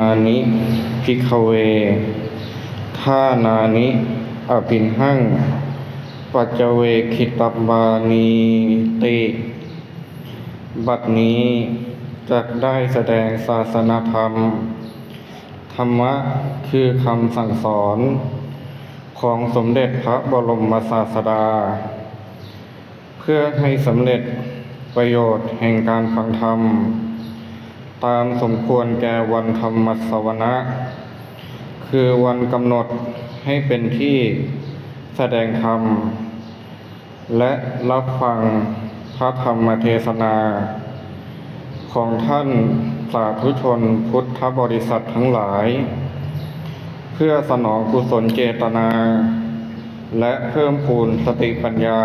อานิพิกเวท่านานิอภินหัง ปัจเจเวคิตบานีติ บัดนี้จักได้แสดงศาสนธรรม ธรรมะคือคำสั่งสอน ของสมเด็จพระบรมศาสดา เพื่อให้สำเร็จประโยชน์แห่งการฟังธรรม ตามสมควรแก่วันธรรมสวนะ คือวันกำหนดให้เป็นที่แสดงธรรม และรับฟังพระธรรมเทศนา ของท่านสาธุชนพุทธบริษัททั้งหลาย เพื่อสนองกุศลเจตนา และเพิ่มพูนสติปัญญา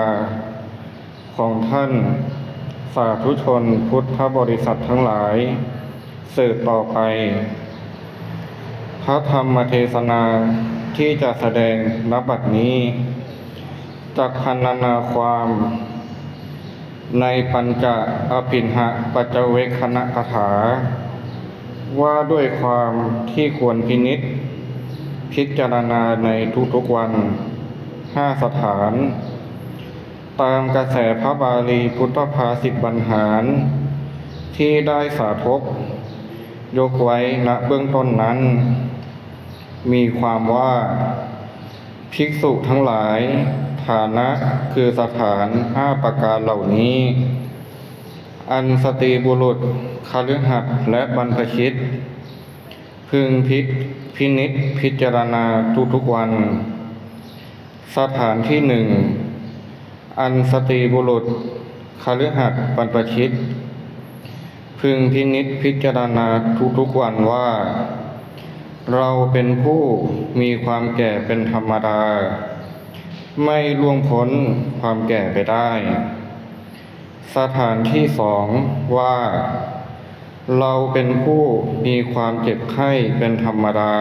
ของท่านสาธุชนพุทธบริษัททั้งหลาย สืบต่อไป พระธรรมเทศนาที่จะแสดงนบัดนี้จากพันนาความ ในปัญจอภินหะปัจเจเวคณะคาถา ว่าด้วยความที่ควรพินิษพิจารณาในทุกๆวันห้าสถาน ตามกระแสพระบาลีพุทธภาษิตบรรหาร ที่ได้สาธก ยกไว้ณเบื้องต้นนั้น มีความว่าภิกษุทั้งหลาย ฐานะคือสถานห้าประการเหล่านี้ อันสตรีบุรุษคฤหัสถ์และบรรพชิต พึงพิพินิษพิจารณาทุกๆวัน สถานที่หนึ่ง อันสตรีบุรุษคฤหัสถ์บรรพชิต พึงพินิษพิจารณาทุกๆวันว่า เราเป็นผู้มีความแก่เป็นธรรมดา ไม่ล่วงพ้นความแก่ไปได้ สถานที่สองว่า เราเป็นผู้มีความเจ็บไข้เป็นธรรมดา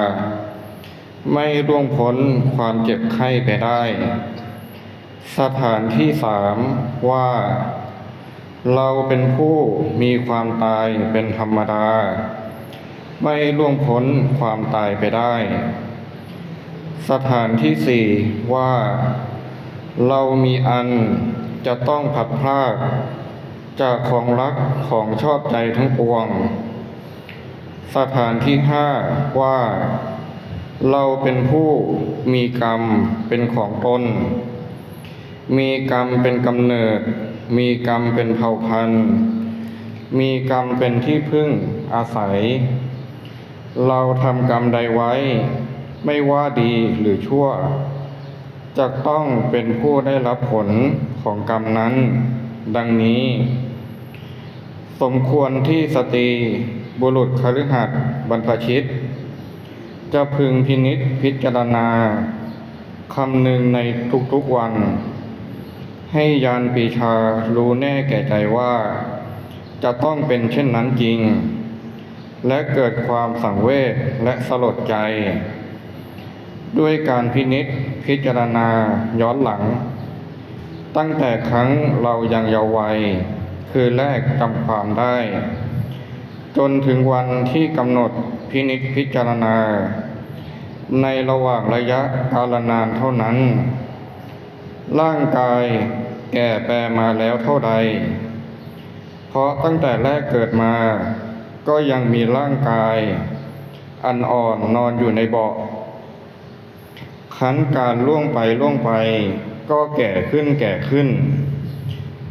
ไม่ล่วงพ้นความเจ็บไข้ไปได้ สถานที่สามว่า เราเป็นผู้มีความตายเป็นธรรมดา ไม่ล่วงพ้นความตายไปได้ สถานที่สี่ว่า เรามีอันจะต้องผัดพรากจากของรักของชอบใจทั้งปวง สถานที่ห้าว่า เราเป็นผู้มีกรรมเป็นของตน มีกรรมเป็นกำเนิด มีกรรมเป็นเผ่าพันธุ์ มีกรรมเป็นที่พึ่งอาศัย เราทำกรรมใดไว้ ไม่ว่าดีหรือชั่วจะต้องเป็นผู้ได้รับผลของกรรมนั้น ดังนี้ สมควรที่สตรีบุรุษคฤหัสถ์บรรพชิต จะพึงพินิษพิจารณาคำหนึ่งในทุกๆวัน ให้ยานปีชารู้แน่แก่ใจว่า จะต้องเป็นเช่นนั้นจริง และเกิดความสังเวชและสลดใจ ด้วยการพินิษพิจารณาย้อนหลัง ตั้งแต่ครั้งเรายังเยาว์วัย คือแรกจำความได้ จนถึงวันที่กำหนดพินิษพิจารณา ในระหว่างระยะกาลนานเท่านั้น ร่างกายแก่แปรมาแล้วเท่าใด เพราะตั้งแต่แรกเกิดมา ก็ยังมีร่างกาย อันอ่อนนอนอยู่ในเบาะคันการล่วงไปล่วงไป ก็แก่ขึ้นแก่ขึ้น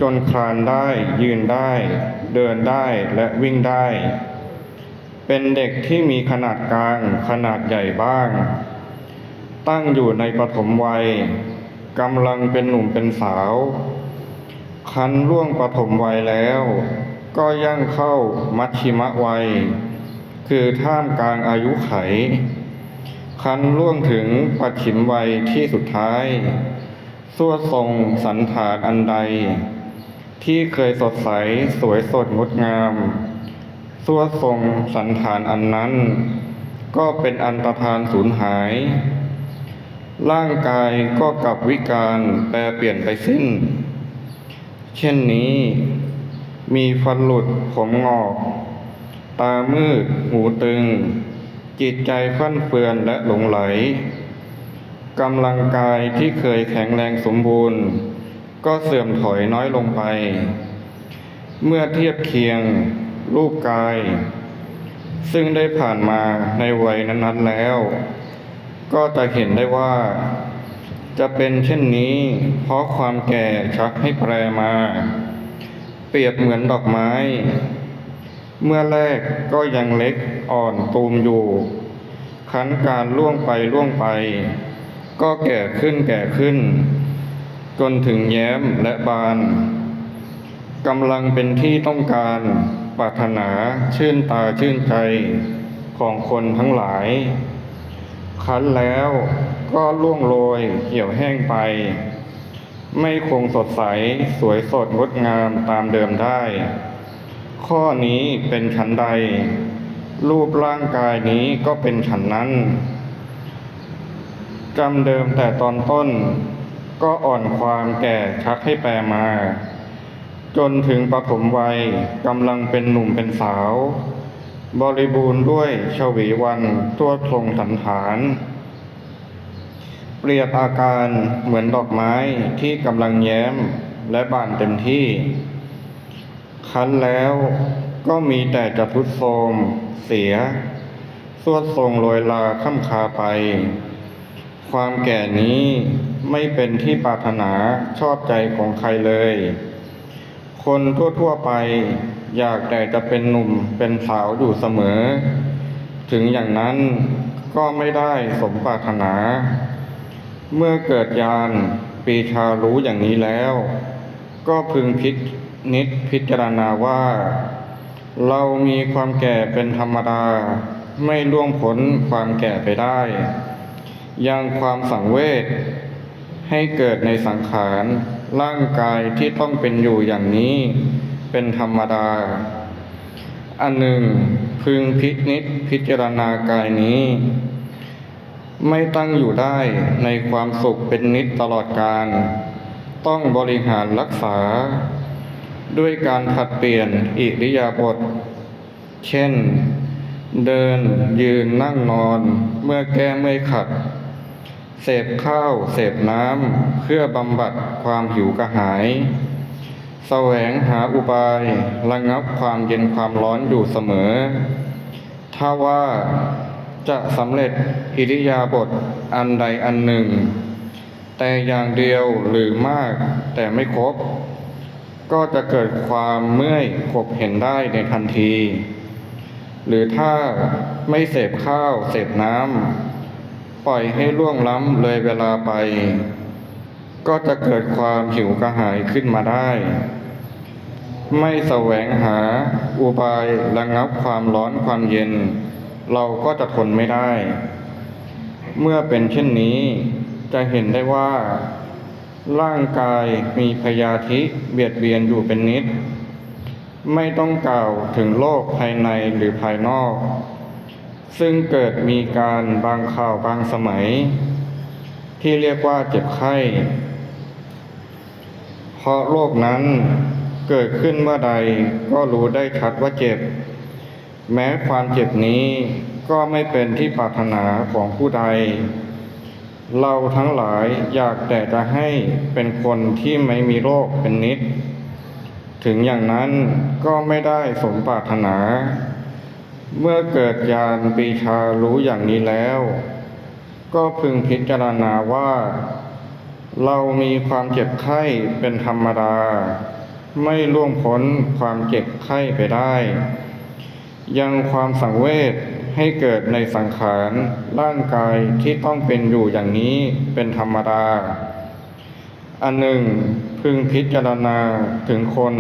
จนคลานได้ยืนได้ เดินได้และวิ่งได้ เป็นเด็กที่มีขนาดกลางขนาดใหญ่บ้าง ตั้งอยู่ในปฐมวัย กำลังเป็นหนุ่มเป็นสาว คันล่วงปฐมวัยแล้ว ก็ย่างเข้ามัชชิมะวัย คือท่ามกลางอายุไข คันล่วงถึงปัจฉิมวัยที่สุดท้ายสวดทรงสันฐานอันใด ที่เคยสดใสสวยสดงดงามสวดทรงสันฐานอันนั้น ก็เป็นอันตรธานสูญหาย ร่างกายก็กลับวิการแปรเปลี่ยนไปสิ้น เช่นนี้ มีฟันหลุดผมงอก ตามืด หูตึง จิตใจฟั่นเฟือนและหลงไหลกำลังกายที่เคยแข็งแรงสมบูรณ์ ก็เสื่อมถอยน้อยลงไป เมื่อเทียบเคียง รูปกาย ซึ่งได้ผ่านมาในวัยนั้น ๆแล้ว ก็จะเห็นได้ว่า จะเป็นเช่นนี้ เพราะความแก่ชักให้แปรมา เปรียบเหมือนดอกไม้ เมื่อแรกก็ยังเล็กอ่อนตูมอยู่คันการล่วงไปล่วงไป ก็แก่ขึ้นแก่ขึ้น จนถึงแย้มและบานกำลังเป็นที่ต้องการปรารถนาชื่นตาชื่นใจของคนทั้งหลาย คันแล้วก็ล่วงโรยเหี่ยวแห้งไป ไม่คงสดใสสวยสดงดงามตามเดิมได้ ข้อนี้เป็นฉันใด รูปร่างกายนี้ก็เป็นฉันนั้นจำเดิมแต่ตอนต้น ก็อ่อนความแก่ชักให้แปรมา จนถึงปฐมวัยกำลังเป็นหนุ่มเป็นสาว บริบูรณ์ด้วยชวีวันตัวทรงสันฐาน เปรียบอาการเหมือนดอกไม้ที่กำลังแย้มและบานเต็มที่ คั้นแล้วก็มีแต่จะทรุดโทมเสีย สวดทรงโรยลาค่ำคาไป ความแก่นี้ไม่เป็นที่ปรารถนาชอบใจของใครเลย คนทั่วๆไป อยากแต่จะเป็นหนุ่มเป็นสาวอยู่เสมอ ถึงอย่างนั้นก็ไม่ได้สมปรารถนา เมื่อเกิดญาณปีชารู้อย่างนี้แล้ว ก็พึงพินิจพิจารณาว่า เรามีความแก่เป็นธรรมดา ไม่ล่วงพ้นความแก่ไปได้ ยังความสังเวชให้เกิดในสังขารร่างกายที่ต้องเป็นอยู่อย่างนี้ เป็นธรรมดา อันหนึ่งพึงพินิจพิจารณากายนี้ ไม่ตั้งอยู่ได้ในความสุขเป็นนิจตลอดกาลต้องบริหารรักษา ด้วยการผัดเปลี่ยนอิริยาบถเช่น เดินยืนนั่งนอนเมื่อแก้เมื่อยขัดเสพข้าว เสพน้ำ เพื่อบำบัดความหิวกระหาย แสวงหาอุบายระงับความเย็นความร้อนอยู่เสมอ ถ้าว่าจะสำเร็จอิริยาบถอันใดอันหนึ่ง แต่อย่างเดียวหรือมากแต่ไม่ครบ ก็จะเกิดความเมื่อยขบเห็นได้ในทันที หรือถ้าไม่เสพข้าวเสพน้ำปล่อยให้ล่วงล้ำเลยเวลาไป ก็จะเกิดความหิวกระหายขึ้นมาได้ ไม่แสวงหาอุบายระงับความร้อนความเย็น เราก็จะทนไม่ได้ เมื่อเป็นเช่นนี้ จะเห็นได้ว่า ร่างกายมีพยาธิเบียดเบียนอยู่เป็นนิด ไม่ต้องกล่าวถึงโรคภายในหรือภายนอก ซึ่งเกิดมีการบางข่าวบางสมัย ที่เรียกว่าเจ็บไข้ เพราะโรคนั้น เกิดขึ้นเมื่อใดก็รู้ได้ชัดว่าเจ็บ แม้ความเจ็บนี้ก็ไม่เป็นที่ปรารถนาของผู้ใด เราทั้งหลายอยากแต่จะให้เป็นคนที่ไม่มีโรคเป็นนิด ถึงอย่างนั้นก็ไม่ได้สมปรารถนา เมื่อเกิดญาณปีชารู้อย่างนี้แล้ว ก็พึงพิจารณาว่า เรามีความเจ็บไข้เป็นธรรมดา ไม่ล่วงพ้นความเจ็บไข้ไปได้ ยังความสังเวชให้เกิดในสังขารร่างกายที่ต้องเป็นอยู่อย่างนี้เป็นธรรมดา อันหนึ่งพึงพิจารณาถึงคน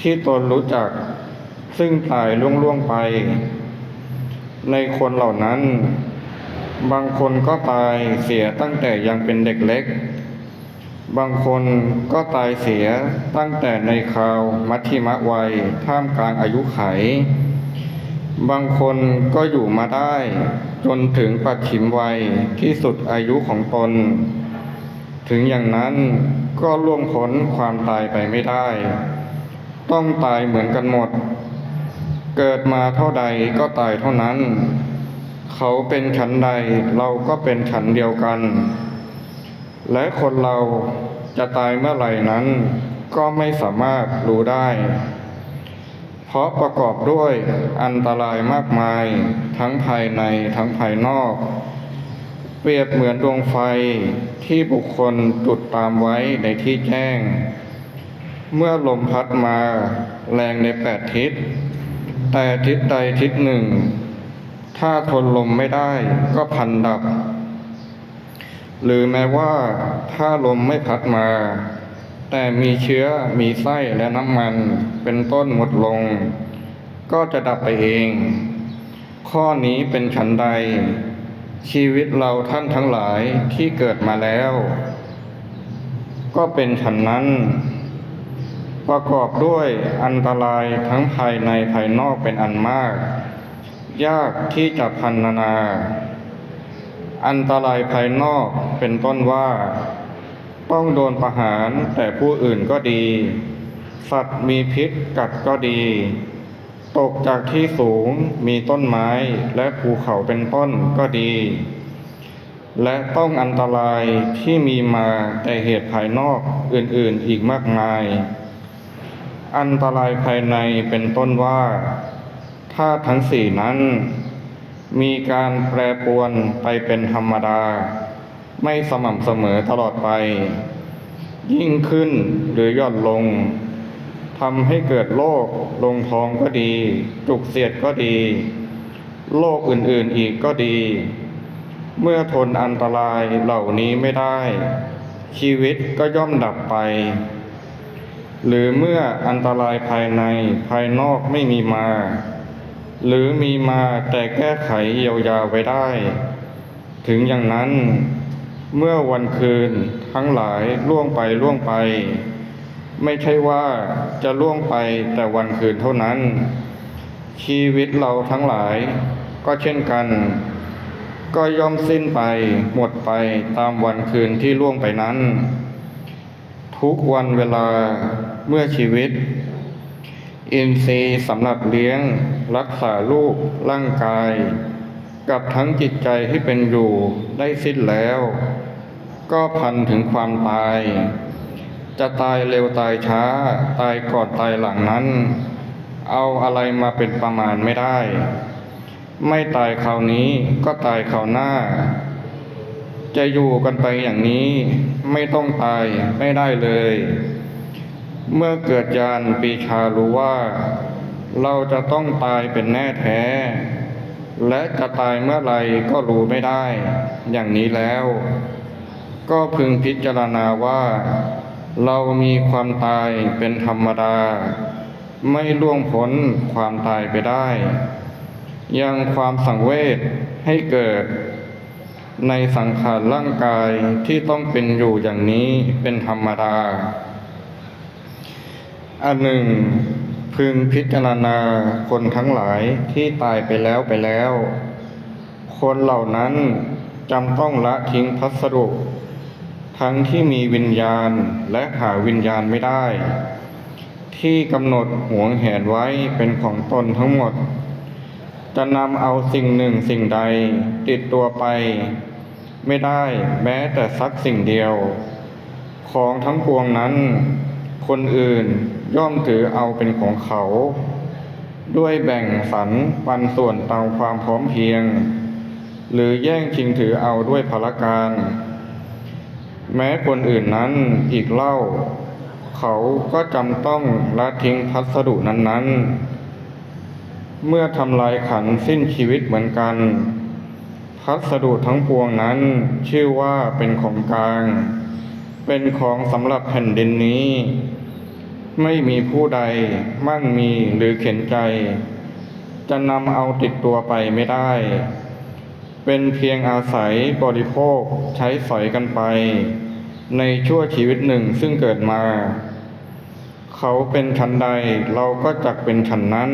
ที่ตนรู้จัก ซึ่งตายล่วงล่วงๆไป ในคนเหล่านั้น บางคนก็ตายเสียตั้งแต่ยังเป็นเด็กเล็ก บางคนก็ตายเสียตั้งแต่ในคราวมัธยมวัยท่ามกลางอายุไข บางคนก็อยู่มาได้ จนถึงปัจฉิมวัยที่สุดอายุของตน ถึงอย่างนั้นก็ล่วงพ้นความตายไปไม่ได้ ต้องตายเหมือนกันหมด เกิดมาเท่าใดก็ตายเท่านั้น เขาเป็นฉันใดเราก็เป็นฉันเดียวกัน และคนเราจะตายเมื่อไหร่นั้น ก็ไม่สามารถรู้ได้ เพราะประกอบด้วยอันตรายมากมาย ทั้งภายในทั้งภายนอก เปรียบเหมือนดวงไฟที่บุคคลจุดตามไว้ในที่แจ้ง เมื่อลมพัดมาแรงในแปดทิศ แต่ทิศใดทิศหนึ่ง ถ้าทนลมไม่ได้ก็พันดับ หรือแม้ว่าถ้าลมไม่พัดมา แต่มีเชื้อมีไส้และน้ำมันเป็นต้นหมดลง ก็จะดับไปเอง ข้อนี้เป็นฉันใด ชีวิตเราท่านทั้งหลายที่เกิดมาแล้ว ก็เป็นฉันนั้น ประกอบด้วยอันตรายทั้งภายในภายนอกเป็นอันมาก ยากที่จะพันนา อันตรายภายนอกเป็นต้นว่า ต้องโดนประหารแต่ผู้อื่นก็ดี สัตว์มีพิษกัดก็ดี ตกจากที่สูงมีต้นไม้และภูเขาเป็นต้นก็ดี และต้องอันตรายที่มีมาแต่เหตุภายนอกอื่นๆอีกมากมาย อันตรายภายในเป็นต้นว่า ถ้าทั้งสี่นั้น มีการแปรปรวนไปเป็นธรรมดา ไม่สม่ำเสมอตลอดไป ยิ่งขึ้นหรือย่อนลงทำให้เกิดโรคลงท้องก็ดี จุกเสียดก็ดีโรคอื่นๆอีกก็ดี เมื่อทนอันตรายเหล่านี้ไม่ได้ ชีวิตก็ย่อมดับไป หรือเมื่ออันตรายภายในภายนอกไม่มีมา หรือมีมาแต่แก้ไขเยียวยาไว้ได้ ถึงอย่างนั้น เมื่อวันคืนทั้งหลายล่วงไปล่วงไป ไม่ใช่ว่าจะล่วงไปแต่วันคืนเท่านั้น ชีวิตเราทั้งหลายก็เช่นกัน ก็ย่อมสิ้นไปหมดไปตามวันคืนที่ล่วงไปนั้น ทุกวันเวลาเมื่อชีวิต อินทรีย์สำหรับเลี้ยง รักษาลูกร่างกาย กับทั้งจิตใจที่เป็นอยู่ได้สิ้นแล้ว ก็พันถึงความตาย จะตายเร็วตายช้า ตายก่อนตายหลังนั้น เอาอะไรมาเป็นประมาณไม่ได้ ไม่ตายคราวนี้ก็ตายคราวหน้า จะอยู่กันไปอย่างนี้ไม่ต้องตายไม่ได้เลย เมื่อเกิดญาณปีชารู้ว่า เราจะต้องตายเป็นแน่แท้ และจะตายเมื่อไหรก็รู้ไม่ได้ อย่างนี้แล้ว ก็พึงพิจารณาว่า เรามีความตายเป็นธรรมดา ไม่ล่วงพ้นความตายไปได้ ยังความสังเวชให้เกิด ในสังขารร่างกายที่ต้องเป็นอยู่อย่างนี้เป็นธรรมดา อันหนึ่ง พึงพิจารณาคนทั้งหลายที่ตายไปแล้วไปแล้ว คนเหล่านั้นจำต้องละทิ้งพัสดุทั้งที่มีวิญญาณและหาวิญญาณไม่ได้ ที่กำหนดหวงแหนไว้เป็นของตนทั้งหมด จะนำเอาสิ่งหนึ่งสิ่งใดติดตัวไป ไม่ได้แม้แต่สักสิ่งเดียว ของทั้งปวงนั้น คนอื่น ย่อมถือเอาเป็นของเขา ด้วยแบ่งสรรปันส่วนตามความพร้อมเพียง หรือแย่งชิงถือเอาด้วยพละการ แม้คนอื่นนั้นอีกเล่า เขาก็จำต้องละทิ้งพัสดุนั้น ๆ เมื่อทำลายขันสิ้นชีวิตเหมือนกัน พัสดุทั้งปวงนั้นชื่อว่าเป็นของกลางเป็นของสำหรับแผ่นดินนี้ ไม่มีผู้ใดมั่งมีหรือเข็นใจ จะนำเอาติดตัวไปไม่ได้ เป็นเพียงอาศัยบริโภคใช้สอยกันไป ในชั่วชีวิตหนึ่งซึ่งเกิดมา เขาเป็นฉันใดเราก็จักเป็นฉันนั้น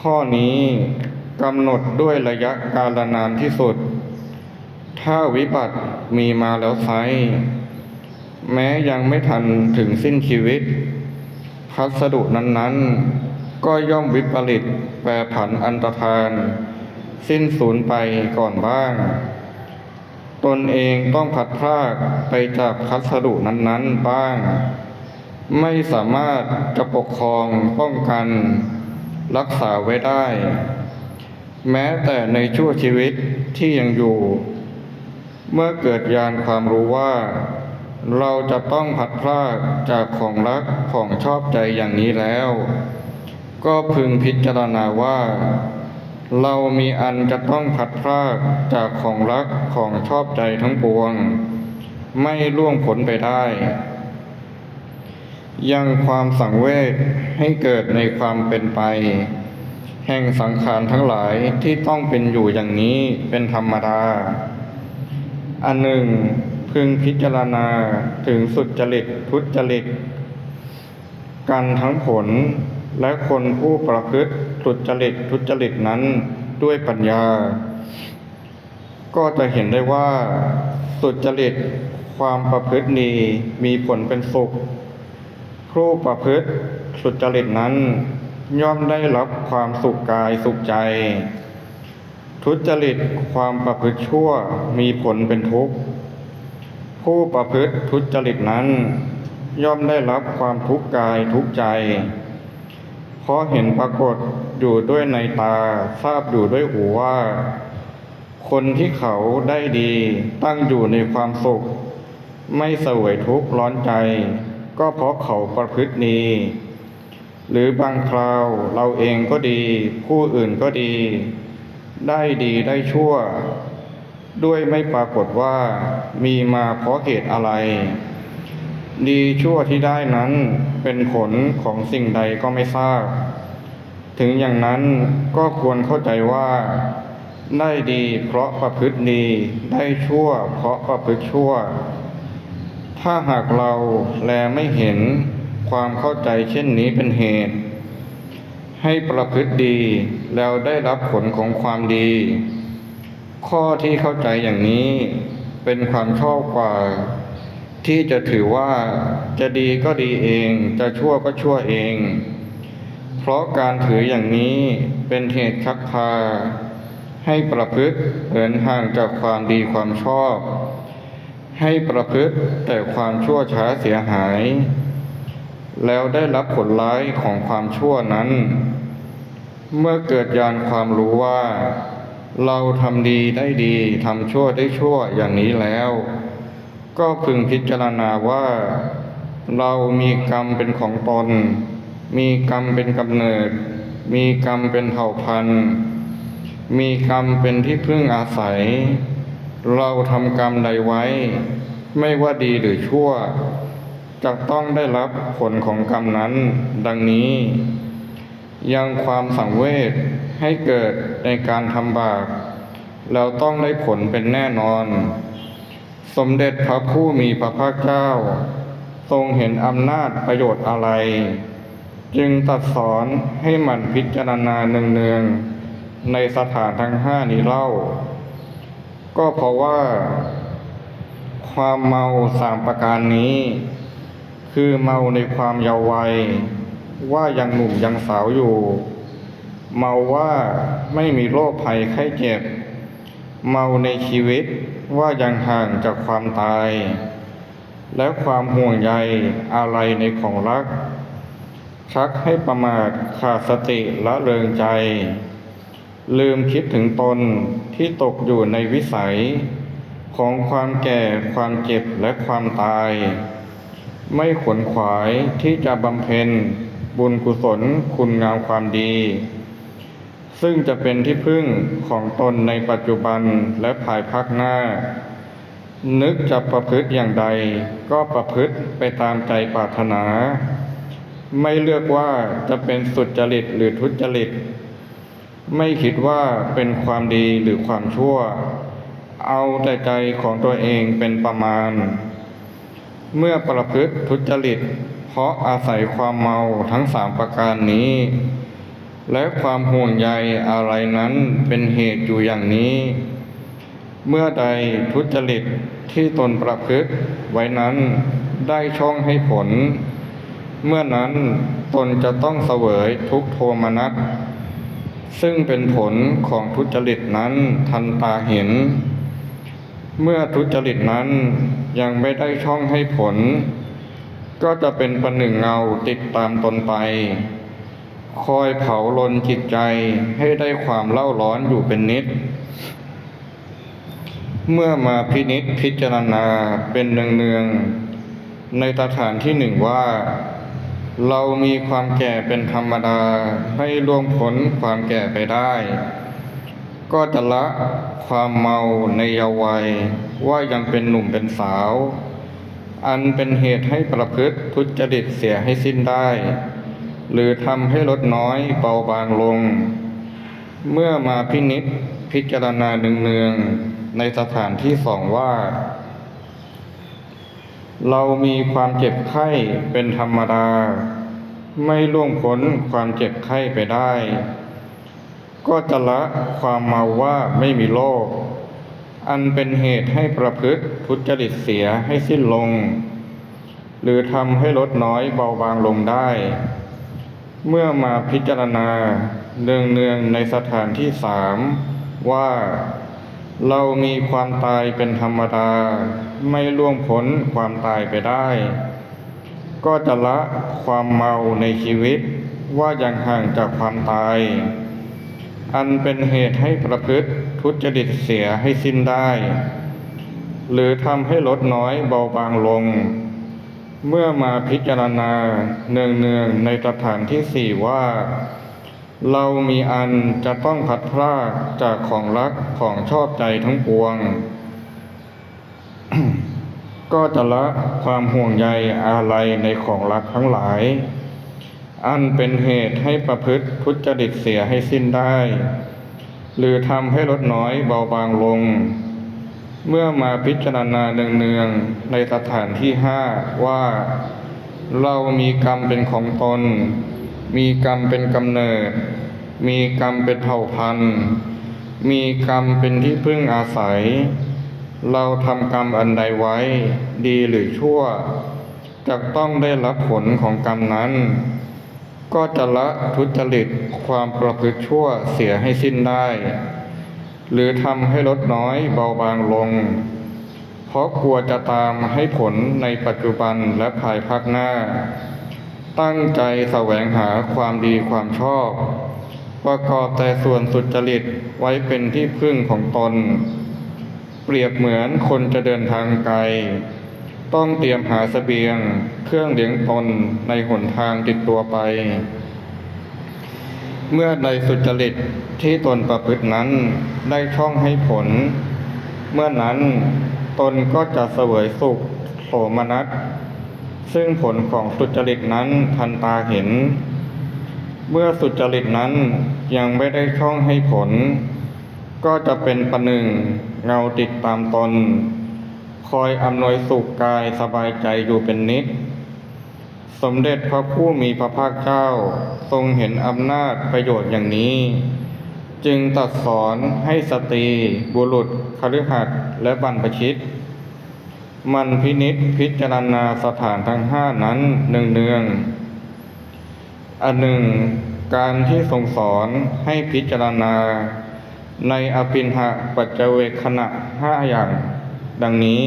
ข้อนี้กำหนดด้วยระยะกาลนานที่สุด ถ้าวิบัติมีมาแล้วไซร้ แม้ยังไม่ทันถึงสิ้นชีวิต พัสดุนั้นๆ ก็ย่อมวิปริตแปรผันอันตรธาน สิ้นสูญไปก่อนบ้าง ตนเองต้องผัดพรากไปจากพัสดุนั้นๆบ้าง ไม่สามารถจะปกครองป้องกัน รักษาไว้ได้ แม้แต่ในชั่วชีวิตที่ยังอยู่ เมื่อเกิดญาณความรู้ว่า เราจะต้องผัดพรากจากของรักของชอบใจอย่างนี้แล้ว ก็พึงพิจารณาว่า เรามีอันจะต้องผัดพรากจากของรักของชอบใจทั้งปวง ไม่ล่วงผลไปได้ ยังความสังเวชให้เกิดในความเป็นไป แห่งสังขารทั้งหลายที่ต้องเป็นอยู่อย่างนี้เป็นธรรมดา อันหนึ่ง พึงพิจารณาถึงสุจริตทุจริต กันทั้งผลและคนผู้ประพฤติสุจริตทุจริตนั้นด้วยปัญญา ก็จะเห็นได้ว่าสุจริตความประพฤติดีมีผลเป็นสุขผู้ประพฤติสุจริตนั้น ย่อมได้รับความสุขกายสุขใจ ทุจริตความประพฤติชั่วมีผลเป็นทุกข์ ผู้ประพฤติทุจริตนั้น ย่อมได้รับความทุกข์กายทุกใจ เพราะเห็นปรากฏอยู่ด้วยในตาทราบอยู่ด้วยหูว่า คนที่เขาได้ดีตั้งอยู่ในความสุข ไม่เสวยทุกข์ร้อนใจ ก็เพราะเขาประพฤติดีหรือบางคราวเราเองก็ดี ผู้อื่นก็ดี ได้ดีได้ชั่ว ด้วยไม่ปรากฏว่ามีมาเพราะเหตุอะไร ดีชั่วที่ได้นั้นเป็นผลของสิ่งใดก็ไม่ทราบ ถึงอย่างนั้นก็ควรเข้าใจว่า ได้ดีเพราะประพฤติดีได้ชั่วเพราะประพฤติชั่ว ถ้าหากเราแลไม่เห็นความเข้าใจเช่นนี้เป็นเหตุ ให้ประพฤติดีแล้วได้รับผลของความดี ข้อที่เข้าใจอย่างนี้เป็นความชอบกว่า ที่จะถือว่าจะดีก็ดีเอง จะชั่วก็ชั่วเอง เพราะการถืออย่างนี้เป็นเหตุชักพา ให้ประพฤติเหินห่างจากความดีความชอบ ให้ประพฤติแต่ความชั่วช้าเสียหาย แล้วได้รับผลร้ายของความชั่วนั้น เมื่อเกิดญาณความรู้ว่า เราทำดีได้ดีทำชั่วได้ชั่วอย่างนี้แล้ว ก็พึงพิจารณาว่า เรามีกรรมเป็นของตน มีกรรมเป็นกำเนิด มีกรรมเป็นเผ่าพันธุ์ มีกรรมเป็นที่พึ่งอาศัย เราทำกรรมใดไว้ ไม่ว่าดีหรือชั่วจะต้องได้รับผลของกรรมนั้น ดังนี้ ยังความสังเวช ให้เกิดในการทำบาปแล้วต้องได้ผลเป็นแน่นอน สมเด็จพระผู้มีพระภาคเจ้า ทรงเห็นอำนาจประโยชน์อะไร จึงตัดสอนให้มันพิจารณาเนืองๆในสถานทั้งห้านี้เล่า ก็เพราะว่า ความเมาสามประการนี้ คือเมาในความเยาว์วัย ว่ายังหนุ่มยังสาวอยู่ เมาว่าไม่มีโรคภัยไข้เจ็บ เมาในชีวิตว่ายังห่างจากความตาย และความห่วงใยอะไรในของรัก ชักให้ประมาทขาดสติละเริงใจ ลืมคิดถึงตนที่ตกอยู่ในวิสัย ของความแก่ความเจ็บและความตาย ไม่ขวนขวายที่จะบำเพ็ญบุญกุศลคุณงามความดี ซึ่งจะเป็นที่พึ่งของตนในปัจจุบันและภายภาคหน้า นึกจะประพฤติอย่างใด ก็ประพฤติไปตามใจปรารถนา ไม่เลือกว่าจะเป็นสุจริตหรือทุจริต ไม่คิดว่าเป็นความดีหรือความชั่ว เอาแต่ใจของตัวเองเป็นประมาณ เมื่อประพฤติทุจริต เพราะอาศัยความเมาทั้งสามประการนี้ และความห่วงใยอะไรนั้นเป็นเหตุอยู่อย่างนี้ เมื่อใดทุจริตที่ตนประพฤติไว้นั้นได้ช่องให้ผล เมื่อนั้นตนจะต้องเสวยทุกโทมนัสซึ่งเป็นผลของทุจริตนั้นทันตาเห็น เมื่อทุจริตนั้นยังไม่ได้ช่องให้ผล ก็จะเป็นประหนึ่งเงาติดตามตนไป คอยเผาลนจิตใจให้ได้ความเล่าร้อนอยู่เป็นนิด เมื่อมาพินิษพิจารณาเป็นเนืองๆในสถานที่หนึ่งว่า เรามีความแก่เป็นธรรมดาให้ล่วงพ้นความแก่ไปได้ ก็จะละความเมาในเยาว์วัยว่ายังเป็นหนุ่มเป็นสาว อันเป็นเหตุให้ประพฤติทุจริตเสียให้สิ้นได้ หรือทำให้ลดน้อยเบาบางลง เมื่อมาพินิษพิจารณาเนืองๆในสถานที่สองว่า เรามีความเจ็บไข้เป็นธรรมดา ไม่ล่วงพ้นความเจ็บไข้ไปได้ ก็จะละความเมาว่าไม่มีโรคอันเป็นเหตุให้ประพฤติทุจริตเสียให้สิ้นลง หรือทำให้ลดน้อยเบาบางลงได้ เมื่อมาพิจารณาเนืองๆในสถานที่สามว่า เรามีความตายเป็นธรรมดา ไม่ล่วงพ้นความตายไปได้ ก็จะละความเมาในชีวิตว่ายังห่างจากความตาย อันเป็นเหตุให้ประพฤติทุจริตเสียให้สิ้นได้ หรือทำให้ลดน้อยเบาบางลง เมื่อมาพิจารณาเนืองๆในสถานที่สี่ว่า เรามีอันจะต้องพัดพรากจากของรักของชอบใจทั้งปวง ก็จะละความห่วงใยอะไรในของรักทั้งหลาย อันเป็นเหตุให้ประพฤติทุจริตเสียให้สิ้นได้ หรือทำให้ลดน้อยเบาบางลง เมื่อมาพิจารณาเนืองๆในสถานที่ห้าว่า เรามีกรรมเป็นของตน มีกรรมเป็นกำเนิด มีกรรมเป็นเผ่าพันธุ์ มีกรรมเป็นที่พึ่งอาศัย เราทำกรรมอันใดไว้ ดีหรือชั่วจะต้องได้รับผลของกรรมนั้น ก็จะละทุจริตความประพฤติชั่วเสียให้สิ้นได้ หรือทำให้ลดน้อยเบาบางลง เพราะกลัวจะตามให้ผลในปัจจุบันและภายภาคหน้า ตั้งใจแสวงหาความดีความชอบประกอบแต่ส่วนสุจริตไว้เป็นที่พึ่งของตน เปรียบเหมือนคนจะเดินทางไกล ต้องเตรียมหาเสบียงเครื่องเลี้ยงตนในหนทางติดตัวไป เมื่อใดสุจริตที่ตนประพฤตินั้นได้ช่องให้ผล เมื่อนั้นตนก็จะเสวยสุขโสมนัส ซึ่งผลของสุจริตนั้นทันตาเห็น เมื่อสุจริตนั้นยังไม่ได้ช่องให้ผล ก็จะเป็นประหนึ่งเงาติดตามตน คอยอำนวยสุขกายสบายใจอยู่เป็นนิด สมเด็จพระผู้มีพระภาคเจ้าทรงเห็นอำนาจประโยชน์อย่างนี้ จึงตรัสสอนให้สตรี บุรุษคฤหัสถ์และบรรพชิต มันพินิษพิจารณาสถานทั้งห้านั้นเนืองๆอันหนึ่ง การที่ทรงสอนให้พิจารณา ในอภินหะปัจเจเวคขณะห้าอย่าง ดังนี้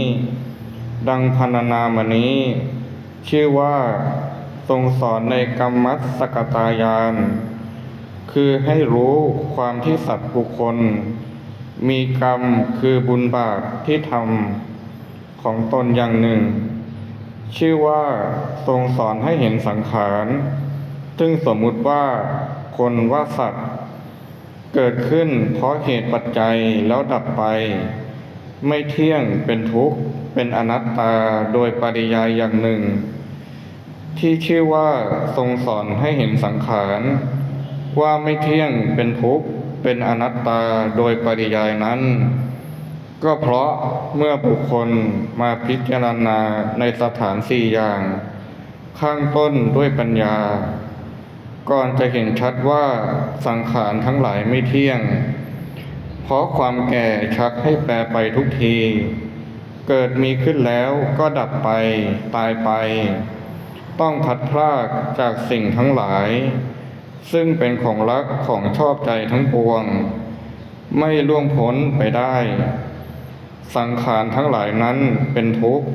ดังพันนามานี้ ชื่อว่าทรงสอนในกรรมัสสกตายาน คือให้รู้ความที่สัตว์บุคคล มีกรรมคือบุญบาปที่ทำของตนอย่างหนึ่ง ชื่อว่าทรงสอนให้เห็นสังขาร ซึ่งสมมุติว่าคนว่าสัตว์ เกิดขึ้นเพราะเหตุปัจจัยแล้วดับไป ไม่เที่ยงเป็นทุกข์ เป็นอนัตตาโดยปริยายอย่างหนึ่ง ที่ชื่อว่าทรงสอนให้เห็นสังขาร ว่าไม่เที่ยงเป็นทุกข์เป็นอนัตตาโดยปริยายนั้น ก็เพราะเมื่อบุคคลมาพิจารณาในสถานสี่อย่าง ข้างต้นด้วยปัญญา ก่อนจะเห็นชัดว่าสังขารทั้งหลายไม่เที่ยง เพราะความแก่ชักให้แปรไปทุกที เกิดมีขึ้นแล้วก็ดับไปตายไป ต้องพัดพรากจากสิ่งทั้งหลาย ซึ่งเป็นของรักของชอบใจทั้งปวง ไม่ล่วงพ้นไปได้ สังขารทั้งหลายนั้นเป็นทุกข์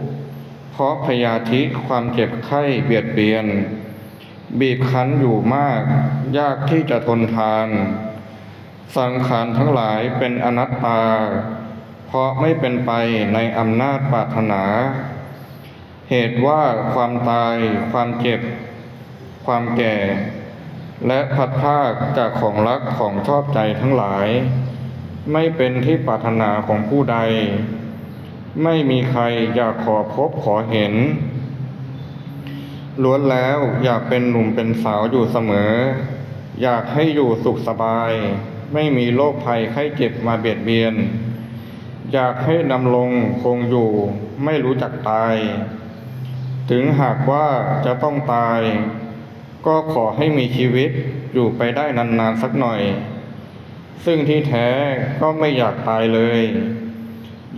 เพราะพยาธิความเจ็บไข้เบียดเบียน บีบคั้นอยู่มาก ยากที่จะทนทาน สังขารทั้งหลายเป็นอนัตตา ราะไม่เป็นไปในอำนาจปรารถนา เหตุว่าความตาย ความเจ็บ ความแก่ และพัดพากจากของรักของชอบใจทั้งหลาย ไม่เป็นที่ปรารถนาของผู้ใด ไม่มีใครอยากขอพบขอเห็นล้วนแล้วอยากเป็นหนุ่มเป็นสาวอยู่เสมอ อยากให้อยู่สุขสบาย ไม่มีโรคภัยไข้เจ็บมาเบียดเบียน อยากให้ดำรงคงอยู่ไม่รู้จักตาย ถึงหากว่าจะต้องตาย ก็ขอให้มีชีวิตอยู่ไปได้นานๆสักหน่อย ซึ่งที่แท้ก็ไม่อยากตายเลย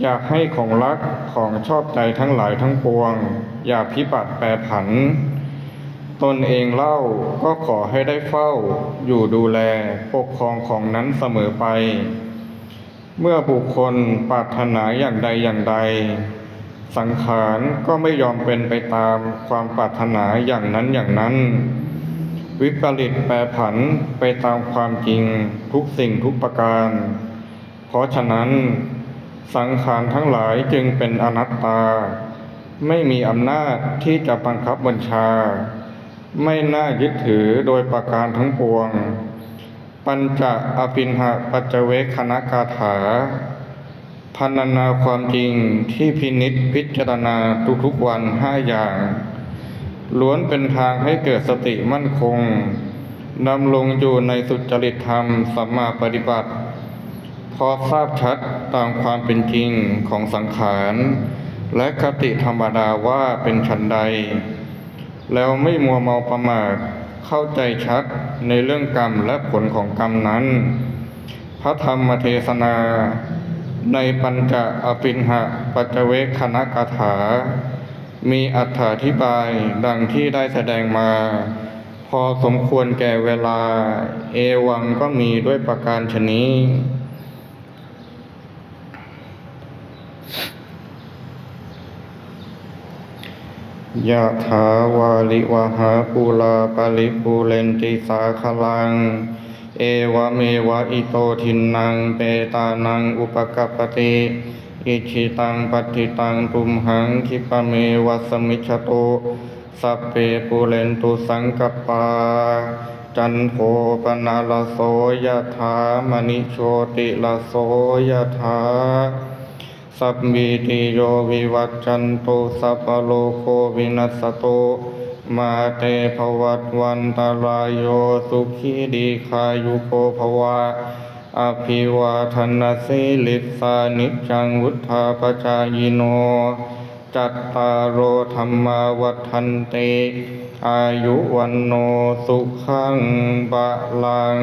อยากให้ของรักของชอบใจทั้งหลายทั้งปวง อย่าพิบัติแปรผัน ตนเองเล่าก็ขอให้ได้เฝ้าอยู่ดูแลปกครองของนั้นเสมอไป เมื่อบุคคลปรารถนาอย่างใดอย่างใด สังขารก็ไม่ยอมเป็นไปตามความปรารถนาอย่างนั้นอย่างนั้น วิปริตแปรผันไปตามความจริงทุกสิ่งทุกประการ เพราะฉะนั้น สังขารทั้งหลายจึงเป็นอนัตตา ไม่มีอำนาจที่จะบังคับบัญชา ไม่น่ายึดถือโดยประการทั้งปวง ปัญจอภินหะปัจเวคคณกาถาพันนาความจริงที่พินิษพิจารณาทุกๆวันห้าอย่าง ล้วนเป็นทางให้เกิดสติมั่นคงดำรงอยู่ในสุจริตธรรมสัมมาปฏิบัติ พอทราบชัดตามความเป็นจริงของสังขาร และคติธรรมดาว่าเป็นฉันใด แล้วไม่มัวเมาประมาท เข้าใจชัดในเรื่องกรรมและผลของกรรมนั้น พระธรรมเทศนา ในปัญจอปินหะปัจเวคคณกถา มีอธิบายดังที่ได้แสดงมา พอสมควรแก่เวลา เอวังก็มีด้วยประการชนี้ ยะถาวาลิวหาปูลาปริปูเรนติสาคลัง เอวเมวะอิโตทินังเปตานังอุปกัปติอิชิตังปฏิตังตุมหังคิปเมวัสมิชโตสัพเพปูเรนตุสังกปปาจันโทปนาลโสยะถามณิโชติลโสยะถา สัพพิติโยวิวัจจันตุสัพพโลกโควินัสสตุ มาเตภวัตวันตารายโยสุขีดีคายุโกภวะ อภิวาทนาสิลิสานิจังวุธาปจายโน จัตตารโอธรรมาวัฏันเต อายุวันโนสุขังบะลัง